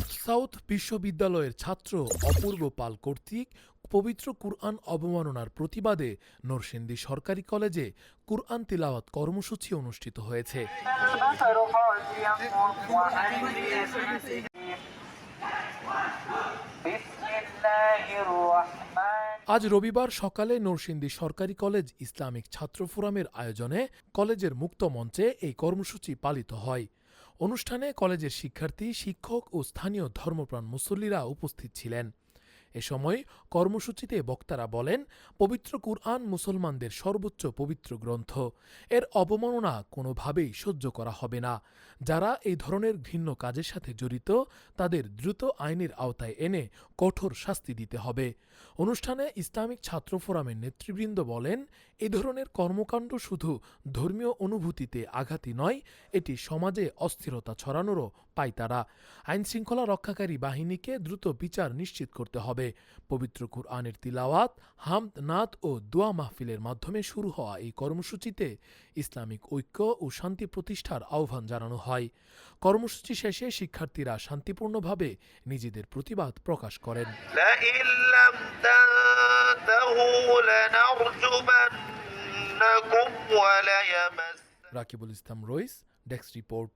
North south বিশ্ববিদ্যালয়ের ছাত্র অপূর্ব পাল কর্তৃক পবিত্র কুরআন অবমাননার প্রতিবাদে নরসিংদী সরকারি কলেজে কুরআন তিলাওয়াত কর্মসূচি অনুষ্ঠিত হয়েছে। আজ রবিবার সকালে নরসিংদী সরকারি কলেজ ইসলামিক ছাত্র ফোরামের আয়োজনে কলেজের মুক্ত মঞ্চে এই কর্মসূচি পালিত হয়। অনুষ্ঠানে কলেজের শিক্ষার্থী শিক্ষক ও স্থানীয় ধর্মপ্রাণ মুসল্লিরা উপস্থিত ছিলেন। এ সময় কর্মসূচিতে বক্তারা বলেন, পবিত্র কুরআন মুসলমানদের সর্বোচ্চ পবিত্র গ্রন্থ। এর অবমাননা কোনোভাবেই সহ্য করা হবে না। যারা এই ধরনের ঘৃণ্য কাজের সাথে জড়িত, তাদের দ্রুত আইনের আওতায় এনে কঠোর শাস্তি দিতে হবে। অনুষ্ঠানে ইসলামিক ছাত্র ফোরামের নেতৃবৃন্দ বলেন, এ ধরনের কর্মকাণ্ড শুধু ধর্মীয় অনুভূতিতে আঘাতই নয়, এটি সমাজে অস্থিরতা ছড়ানোরও পায় তারা। আইনশৃঙ্খলা রক্ষাকারী বাহিনীকে দ্রুত বিচার নিশ্চিত করতে হবে। হবে। পবিত্র কুরআনের তিলাওয়াত হামদ নাত ও দোয়া মাহফিলের মাধ্যমে শুরু হওয়া এই কর্মসূচিতে ইসলামিক ঐক্য ও শান্তি প্রতিষ্ঠার আহ্বান জানানো হয়। কর্মসূচি শেষে শিক্ষার্থীরা শান্তিপূর্ণভাবে নিজেদের প্রতিবাদ প্রকাশ করেন। Rakibul Islam Rais desk report.